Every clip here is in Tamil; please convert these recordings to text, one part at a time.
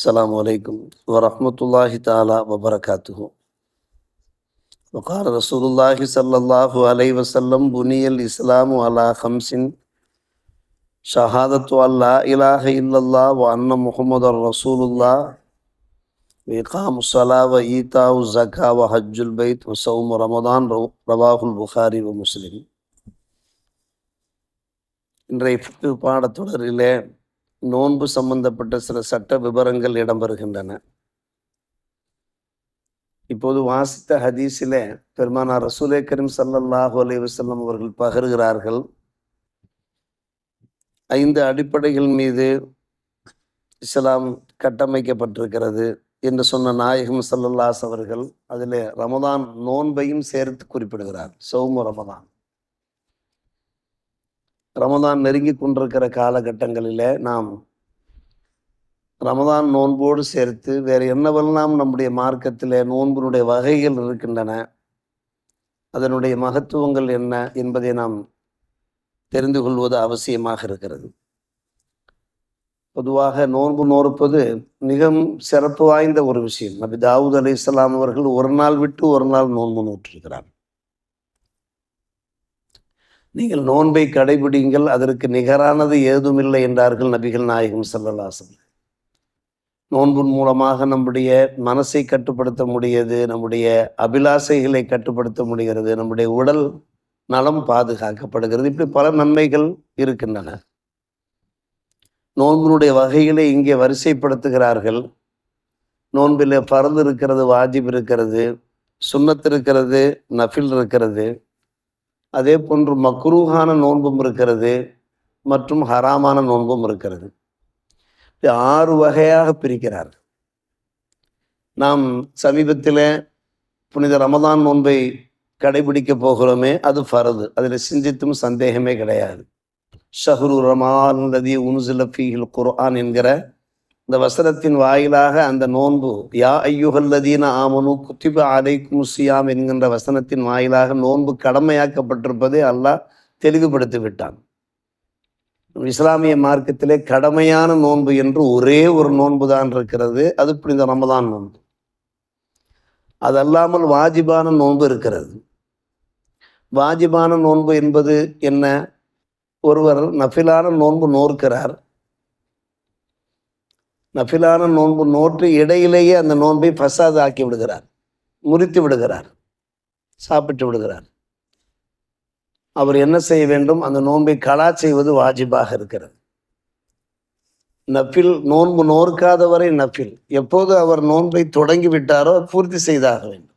السلام عليكم ورحمة الله تعالى وبركاته وقال رسول الله صلى الله عليه وسلم بني الإسلام على خمس شهادة أن لا إله إلا الله وأن محمد رسول الله وإقام الصلاة وإيتاء الزكاة وحج البيت وصوم رمضان رواه البخاري ومسلم இன்றைய ஃபிக்கு பாடத்தொடரிலே நோன்பு சம்பந்தப்பட்ட சில சட்ட விவரங்கள் இடம்பெறுகின்றன. இப்போது வாசித்த ஹதீஸிலே பெருமானார் ரசூலே கரீம் சல்லல்லாஹு அலி வசல்லம் அவர்கள் பகருகிறார்கள். ஐந்து அடிப்படைகள் மீது இஸ்லாம் கட்டமைக்கப்பட்டிருக்கிறது என்று சொன்ன நாயகம் சல்லல்லாஸ் அவர்கள் அதில் ரமதான் நோன்பையும் சேர்த்து குறிப்பிடுகிறார். சௌமு ரமதான். ரமதான் நெருங்கி கொண்டிருக்கிற காலகட்டங்களில் நாம் ரமதான் நோன்போடு சேர்த்து வேறு என்னவெல்லாம் நம்முடைய மார்க்கத்தில் நோன்பினுடைய வகைகள் இருக்கின்றன அதனுடைய மகத்துவங்கள் என்ன என்பதை நாம் தெரிந்து கொள்வது அவசியமாக இருக்கிறது. பொதுவாக நோன்பு நோற்பது மிகவும் சிறப்பு வாய்ந்த ஒரு விஷயம். நபி தாவூத் அலி இஸ்லாம் அவர்கள் ஒரு நாள் விட்டு ஒரு நாள் நோன்பு நோற்றிருக்கிறார். நீங்கள் நோன்பை கடைபிடிங்கள் அதற்கு நிகரானது ஏதுமில்லை என்றார்கள் நபிகள் நாயகம் சல்லல்லாசன் நோன்பின் மூலமாக நம்முடைய மனசை கட்டுப்படுத்த முடியாது நம்முடைய அபிலாசைகளை கட்டுப்படுத்த முடிகிறது நம்முடைய உடல் நலம் பாதுகாக்கப்படுகிறது. இப்படி பல நன்மைகள் இருக்கின்றன. நோன்பினுடைய வகைகளை இங்கே வரிசைப்படுத்துகிறார்கள். நோன்பில் பறந்து இருக்கிறது வாஜிப் இருக்கிறது சுண்ணத்து இருக்கிறது நஃபில் இருக்கிறது. அதே போன்று மக்ரூஹான நோன்பும் இருக்கிறது மற்றும் ஹராமான நோன்பும் இருக்கிறது. ஆறு வகையாக பிரிக்கிறார் நாம் சமீபத்தில் புனித ரமதான் நோன்பை கடைபிடிக்க போகிறோமே அது ஃபரது. அதில் சிந்தித்தும் சந்தேகமே கிடையாது. ஷஹ்ரு ரமான் லதி உன்சில ஃபீஹில் குர்ஆன் என்கிற இந்த வசனத்தின் வாயிலாக அந்த நோன்பு யா ஐயுகல்லதீன ஆமனு குத்திப அலைக்கும் சியாம் என்கின்ற வசனத்தின் வாயிலாக நோன்பு கடமையாக்கப்பட்டிருப்பதை அல்லாஹ் தெளிவுபடுத்தி விட்டான். இஸ்லாமிய மார்க்கத்திலே கடமையான நோன்பு என்று ஒரே ஒரு நோன்பு தான் இருக்கிறது. அது புனித ரமதான் நோன்பு. அது அல்லாமல் வாஜிபான நோன்பு இருக்கிறது. வாஜிபான நோன்பு என்பது என்ன? ஒருவர் நஃபிலான நோன்பு நோற்கிறார். நஃபிலான நோன்பு நோற்று இடையிலேயே அந்த நோன்பை ஃபசாது ஆக்கி விடுகிறார். முறித்து விடுகிறார். சாப்பிட்டு விடுகிறார். அவர் என்ன செய்ய வேண்டும்? அந்த நோன்பை கலா செய்வது வாஜிபாக இருக்கிறது. நஃபில் நோன்பு நோற்காதவரை நஃபில். எப்போது அவர் நோன்பை தொடங்கி விட்டாரோ பூர்த்தி செய்தாக வேண்டும்.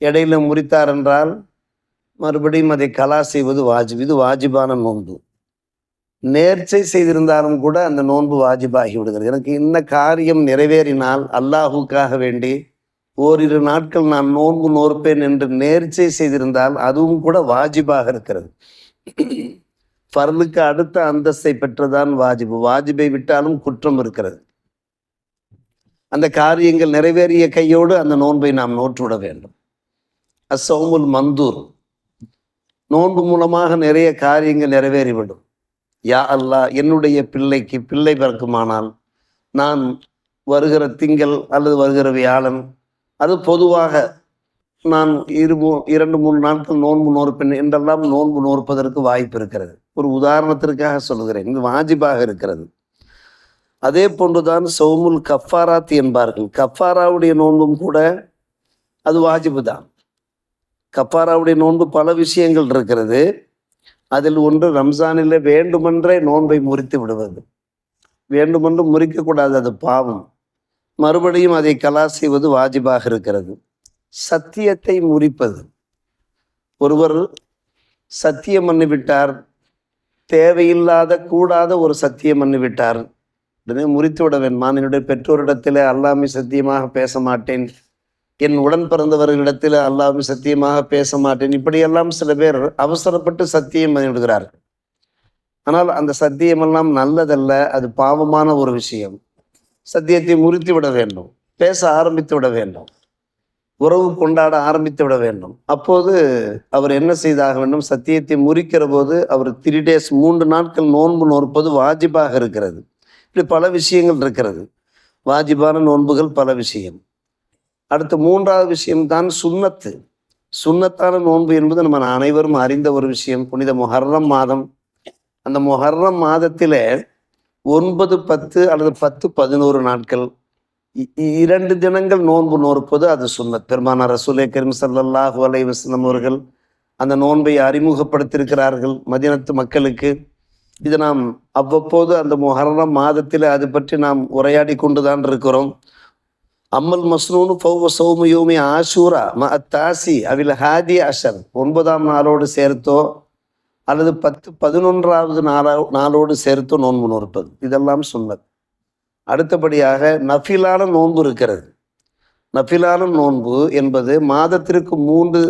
இடையில முறித்தார் என்றால் மறுபடியும் அதை கலா செய்வது வாஜிப் இது வாஜிபான நோன்பு. நேர்ச்சை செய்திருந்தாலும் கூட அந்த நோன்பு வாஜிபாகி விடுகிறது. எனக்கு இன்ன காரியம் நிறைவேறினால் அல்லாஹுக்காக வேண்டி ஓரிரு நாட்கள் நான் நோன்பு நோற்பேன் என்று நேர்ச்சை செய்திருந்தால் அதுவும் கூட வாஜிபாக இருக்கிறது. ஃபர்லுக்கு அடுத்த அந்தஸ்தை பெற்றதான் வாஜிபு. வாஜிபை விட்டாலும் குற்றம் இருக்கிறது. அந்த காரியங்கள் நிறைவேறிய கையோடு அந்த நோன்பை நாம் நோற்றுவிட வேண்டும். அசோமுல் மந்தூர். நோன்பு மூலமாக நிறைய காரியங்கள் நிறைவேறிவிடும். யா அல்லா என்னுடைய பிள்ளைக்கு பிள்ளை பிறக்குமானால் நான் வருகிற திங்கள் அல்லது வருகிற வியாழன் அது பொதுவாக நான் இரு இரண்டு மூணு நாட்கள் நோன்பு நோற்பேன் என்றெல்லாம் நோன்பு நோற்பதற்கு வாய்ப்பு இருக்கிறது. ஒரு உதாரணத்திற்காக சொல்கிறேன் இது வாஜிபாக இருக்கிறது. அதே போன்றுதான் சௌமுல் கஃபாராத் என்பார்கள். கஃபாராவுடைய நோன்பும் கூட அது வாஜிபு தான் கஃபாராவுடைய நோன்பு பல விஷயங்கள் இருக்கிறது. அதில் ஒன்று ரம்ஜானில் வேண்டுமென்றே நோன்பை முறித்து விடுவது. வேண்டுமென்று முறிக்கக்கூடாது அது பாவம். மறுபடியும் அதை கலா செய்வது வாஜிபாக இருக்கிறது. சத்தியத்தை முறிப்பது. ஒருவர் சத்தியம் பண்ணிவிட்டார் தேவையில்லாத கூடாத ஒரு சத்தியம் பண்ணிவிட்டார். உடனே முறித்து விட வேண்டும்? என்னுடைய பெற்றோரிடத்தில் அல்லாமே சத்தியமாக பேச மாட்டேன். என் உடன் பிறந்தவர்களிடத்தில் அல்லாவும் சத்தியமாக பேச மாட்டேன். இப்படியெல்லாம் சில பேர் அவசரப்பட்டு சத்தியம் பண்ணிவிடுகிறார்கள். ஆனால் அந்த சத்தியமெல்லாம் நல்லதல்ல அது பாவமான ஒரு விஷயம். சத்தியத்தை முறித்து விட வேண்டும் பேச ஆரம்பித்து விட வேண்டும் உறவு கொண்டாட ஆரம்பித்து விட வேண்டும். அப்போது அவர் என்ன செய்தாக வேண்டும்? சத்தியத்தை முறிக்கிற போது அவர் த்ரீ டேஸ் மூன்று நாட்கள் நோன்பு நோற்பது வாஜிபாக இருக்கிறது. இப்படி பல விஷயங்கள் இருக்கிறது. வாஜிபான நோன்புகள் பல விஷயம். அடுத்து மூன்றாவது விஷயம்தான் சுன்னத்து சுன்னத்தான நோன்பு என்பது நம்ம அனைவரும் அறிந்த ஒரு விஷயம். புனித முஹர்ரம் மாதம். அந்த முஹர்ரம் மாதத்தில் ஒன்பது பத்து அல்லது பத்து பதினோரு நாட்கள். இரண்டு தினங்கள் நோன்பு நோற்பது அது சுண்ணத். பெருமானார் ரசூலே கரீம் ஸல்லல்லாஹு அலை வஸல்லம் அவர்கள் அந்த நோன்பை அறிமுகப்படுத்தியிருக்கிறார்கள் மதினத்து மக்களுக்கு. இது நாம் அவ்வப்போது அந்த முஹர்ரம் மாதத்தில் அது பற்றி நாம் உரையாடி கொண்டுதான் இருக்கிறோம். அம்மல் மஸ்னூனு பௌவ சௌம யோமி ஆஷூரா ம தாசி அவில் ஹாதி அஷர் ஒன்பதாம் நாளோடு சேர்த்தோ அல்லது பத்து பதினொன்றாவது நாளோ நாளோடு சேர்த்தோ நோன்பு நோற்பது இதெல்லாம் சொன்னது அடுத்தபடியாக நஃபிலான நோன்பு இருக்கிறது நஃபிலான நோன்பு என்பது மாதத்திற்கு மூன்று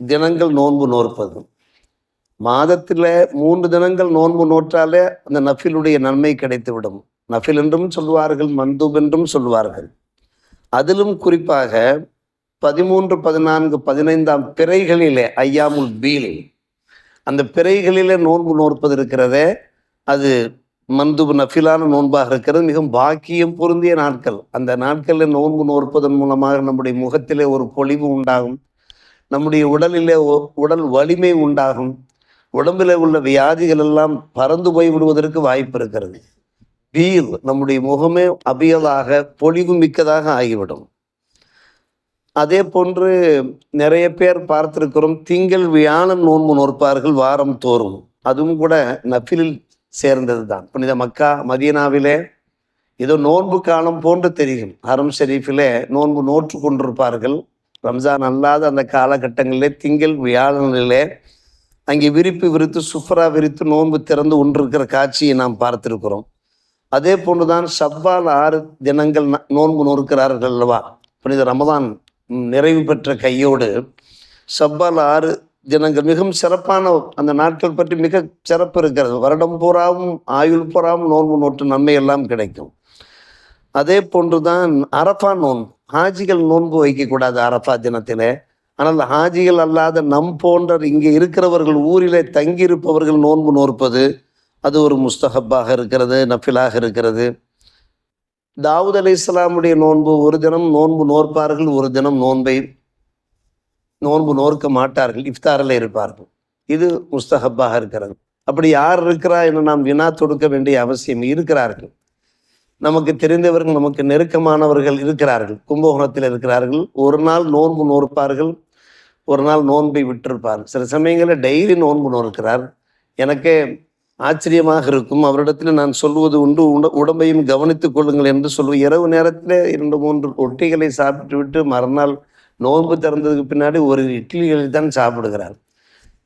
தினங்கள் நோன்பு நோற்பது மாதத்தில் மூன்று தினங்கள் நோன்பு நோற்றாலே அந்த நஃபிலுடைய நன்மை கிடைத்துவிடும் நஃபில் என்றும் சொல்வார்கள் மந்தூப் என்றும் சொல்வார்கள் அதிலும் குறிப்பாக பதிமூன்று பதினான்கு பதினைந்தாம் பிறைகளிலே ஐயாமுல் பீல். அந்த பிறைகளிலே நோன்பு நோற்பது இருக்கிறதே அது மந்துபு நஃபிலான நோன்பாக இருக்கிறது மிகவும் பாக்கியம் பொருந்திய நாட்கள். அந்த நாட்களில் நோன்பு நோற்பதன் மூலமாக நம்முடைய முகத்திலே ஒரு பொலிவு உண்டாகும் நம்முடைய உடலிலே உடல் வலிமை உண்டாகும் உடம்பில் உள்ள வியாதிகள் எல்லாம் பறந்து போய் விடுவதற்கு வாய்ப்பு இருக்கிறது. பீர் நம்முடைய முகமே அபியலாக பொலிவு மிக்கதாக ஆகிவிடும். அதே போன்று நிறைய பேர் பார்த்திருக்கிறோம் திங்கள் வியாழன் நோன்பு நோற்பார்கள் வாரம் தோறும். அதுவும் கூட நஃபிலில் சேர்ந்தது தான் புனித மக்கா மதீனாவிலே ஏதோ நோன்பு காலம் போன்று தெரியும். ஹரம் ஷெரீஃபிலே நோன்பு நோற்று கொண்டிருப்பார்கள். ரம்ஜான் அல்லாத அந்த காலகட்டங்களிலே திங்கள் வியாழனிலே அங்கே விரிப்பு விரித்து சுஃப்ரா விரித்து நோன்பு திறந்து உண்டிருக்கிற காட்சியை நாம் பார்த்திருக்கிறோம். அதே போன்றுதான் சவ்வால் ஆறு தினங்கள் ந- நோன்பு நோக்கிறார்கள் அல்லவா? புனித ரமதான் நிறைவு பெற்ற கையோடு சவ்வால் ஆறு தினங்கள் மிகவும் சிறப்பான அந்த நாட்கள் பற்றி மிக சிறப்பு இருக்கிறது. வருடம் பூராவும் ஆயுள் பூராவும் நோன்பு நோட்டு நன்மை எல்லாம் கிடைக்கும். அதே போன்றுதான் அரஃபா நோன்பு. ஹாஜிகள் நோன்பு வைக்கக்கூடாது அரஃபா தினத்திலே. ஆனால் ஹாஜிகள் அல்லாத நம் போன்ற இங்கே இருக்கிறவர்கள் ஊரிலே தங்கியிருப்பவர்கள் நோன்பு நோற்பது அது ஒரு முஸ்தஹப்பாக இருக்கிறது நஃபிலாக இருக்கிறது. தாவூத் அலி இஸ்லாமுடைய நோன்பு ஒரு தினம் நோன்பு நோற்பார்கள் ஒரு தினம் நோன்பை நோன்பு நோற்க மாட்டார்கள் இஃப்தாரில் இருப்பார்கள். இது முஸ்தஹப்பாக இருக்கிறது. அப்படி யார் இருக்கிறா என்று நாம் வினா தொடுக்க வேண்டிய அவசியம் இருக்கிறார்கள். நமக்கு தெரிந்தவர்கள் நமக்கு நெருக்கமானவர்கள் இருக்கிறார்கள். கும்பகோணத்தில் இருக்கிறார்கள். ஒரு நாள் நோன்பு நோற்பார்கள் ஒரு நாள் நோன்பை விட்டிருப்பார் சில சமயங்களில் டெய்லி நோன்பு நோற்கிறார். எனக்கே ஆச்சரியமாக இருக்கும். அவரிடத்தில் நான் சொல்வது உண்டு. உட உடம்பையும் கவனித்துக் கொள்ளுங்கள் என்று சொல்லுவேன். இரவு நேரத்தில் இரண்டு மூன்று ரொட்டிகளை சாப்பிட்டு விட்டு மறுநாள் நோன்பு திறந்ததுக்கு பின்னாடி ஒரு இட்லிகளை தான் சாப்பிடுகிறார்.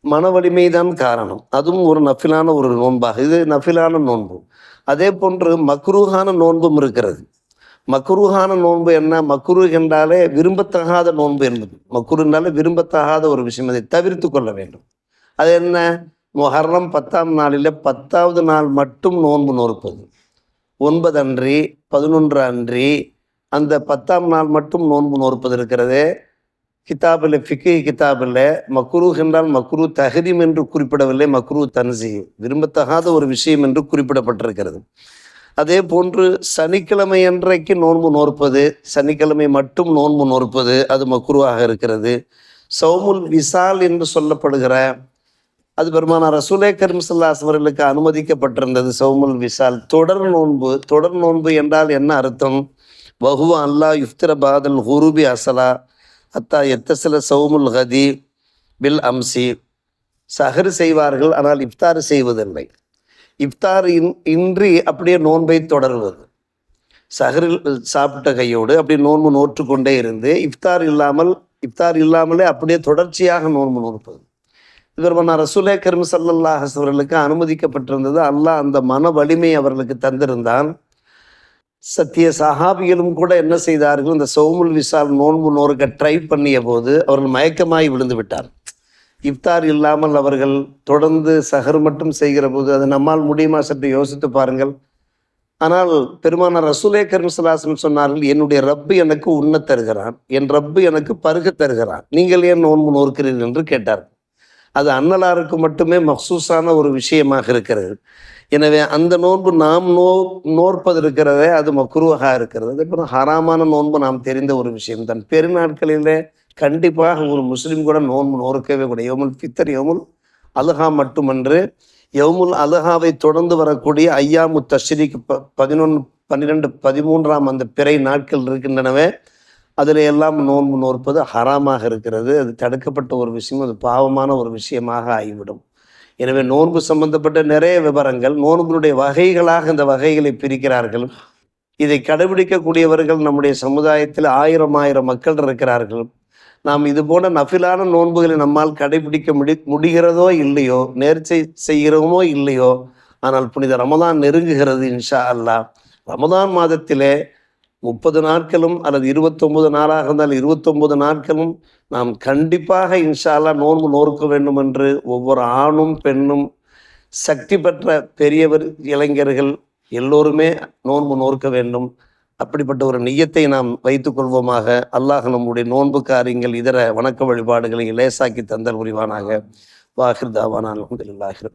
மன வலிமை தான் காரணம். அதுவும் ஒரு நஃபிலான ஒரு நோன்பாக. இது நஃபிலான நோன்பு. அதே போன்று மக்ரூஹான நோன்பும் இருக்கிறது. மக்ரூஹான நோன்பு என்ன? மக்ரூ என்றாலே விரும்பத்தகாத நோன்பு என்பது. மக்ரூ என்றாலே விரும்பத்தகாத ஒரு விஷயம். அதை தவிர்த்து கொள்ள வேண்டும். அது என்ன? முஹர்ரம் பத்தாம் நாளில் பத்தாவது நாள் மட்டும் நோன்பு நோற்பது. ஒன்பது அன்றி பதினொன்று அன்றி அந்த பத்தாம் நாள் மட்டும் நோன்பு நோற்பது இருக்கிறது. கிதாபில் ஃபிக்கி கிதாபில் மக்ரூ என்றால் மக்ரூ தஹரீம் என்று குறிப்பிடவில்லை மக்ரூ தன்சி விரும்பத்தகாத ஒரு விஷயம் என்று குறிப்பிடப்பட்டிருக்கிறது. அதே போன்று சனிக்கிழமை அன்றைக்கு நோன்பு நோற்பது சனிக்கிழமை மட்டும் நோன்பு நோற்பது அது மக்ருவாக இருக்கிறது. சௌமுல் விசால் என்று சொல்லப்படுகிற அது பெருமானார் ரசூலே கரீம் அவர்களுக்கு அனுமதிக்கப்பட்டிருந்தது. சௌமுல் விசால். தொடர் நோன்பு தொடர் நோன்பு என்றால் என்ன அர்த்தம்? வஹுவ அல்லாஹ் யுஃப்திரபாதல் ஹுருபி அசலா அத்தா எத்தசில சௌமுல் ஹதி பில் அம்சி. சஹர் செய்வார்கள் ஆனால் இஃப்தார் செய்வதில்லை. இஃப்தார் இன் இன்றி அப்படியே நோன்பை தொடர்வது. சஹரில் சாப்பிட்ட கையோடு அப்படியே நோன்பு நோற்று கொண்டே இருந்து இஃப்தார் இல்லாமல் இஃப்தார் இல்லாமலே அப்படியே தொடர்ச்சியாக நோன்பு நோற்பது. இவர் ரசூலே கரும் சல்லல்லாஹ் அவர்களுக்கு அனுமதிக்கப்பட்டிருந்தது. அல்லாஹ் அந்த மன வலிமை அவர்களுக்கு தந்திருந்தான். சத்திய சஹாபிகளும் கூட என்ன செய்தார்கள்? இந்த சோமுல் விசால் நோன்பு நோறுக்க ட்ரை பண்ணிய போது அவர்கள் மயக்கமாய் விழுந்து விட்டார். இஃப்தார் இல்லாமல் அவர்கள் தொடர்ந்து சஹர் மட்டும் செய்கிற போது அது நம்மால் முடியுமா சற்று யோசித்து பாருங்கள். ஆனால் பெருமான ரசூலே கருமசலாசன் சொன்னார்கள் என்னுடைய ரப்பு எனக்கு உண்ண தருகிறான். என் ரப்பு எனக்கு பருக தருகிறான். நீங்கள் ஏன் நோன்பு நோக்கிறீர்கள் என்று கேட்டார் அது அன்னலாருக்கு மட்டுமே மக்சூஸான ஒரு விஷயமாக இருக்கிறது. எனவே அந்த நோன்பு நாம் நோ நோற்பது இருக்கிறதே அது மக்குருவாக இருக்கிறது. அப்புறம் ஹராமான நோன்பு நாம் தெரிந்த ஒரு விஷயம் தான். பெருநாட்களிலே கண்டிப்பாக ஒரு முஸ்லீம் கூட நோன்பு நோறுக்கவே கூட யோமுல் ஃபித்தர் யோமுல் அலுஹா மட்டுமன்று. யவுமுல் அலுஹாவை தொடர்ந்து வரக்கூடிய ஐயாமு தஷ்ரீக் ப பதினொன்று பன்னிரெண்டு பதிமூன்றாம் அந்த பிறை நாட்கள் இருக்கின்றனவே அதில் எல்லாம் நோன்பு நோற்பது ஹராமாக இருக்கிறது. அது தடுக்கப்பட்ட ஒரு விஷயம் அது பாவமான ஒரு விஷயமாக ஆகிவிடும். எனவே நோன்பு சம்பந்தப்பட்ட நிறைய விவரங்கள் நோன்புடைய வகைகளாக இந்த வகைகளை பிரிக்கிறார்கள். இதை கடைபிடிக்கக்கூடியவர்கள் நம்முடைய சமுதாயத்தில் ஆயிரம் ஆயிரம் மக்கள் இருக்கிறார்கள். நாம் இது போல நஃபிலான நோன்புகளை நம்மால் கடைபிடிக்க முடி முடிகிறதோ இல்லையோ நேர்ச்சை செய்கிறோமோ இல்லையோ ஆனால் புனித ரமதான் நெருங்குகிறது இன்ஷா அல்லாஹ். ரமதான் மாதத்திலே முப்பது நாட்களும் அல்லது இருபத்தொன்பது நாளாக இருந்தால் இருபத்தொம்பது நாட்களும் நாம் கண்டிப்பாக இன்ஷால்லா நோன்பு நோர்க்க வேண்டும் என்று ஒவ்வொரு ஆணும் பெண்ணும் சக்தி பெற்ற பெரியவர் இளைஞர்கள் எல்லோருமே நோன்பு நோர்க்க வேண்டும். அப்படிப்பட்ட ஒரு நியத்தை நாம் வைத்துக் கொள்வோமாக. அல்லாஹ் நம்முடைய நோன்பு காரியங்கள் இதர வணக்க வழிபாடுகளை லேசாக்கி தந்தல் புரிவானாக. வாஹிர் தாவானா அலமதுல்லாஹிர்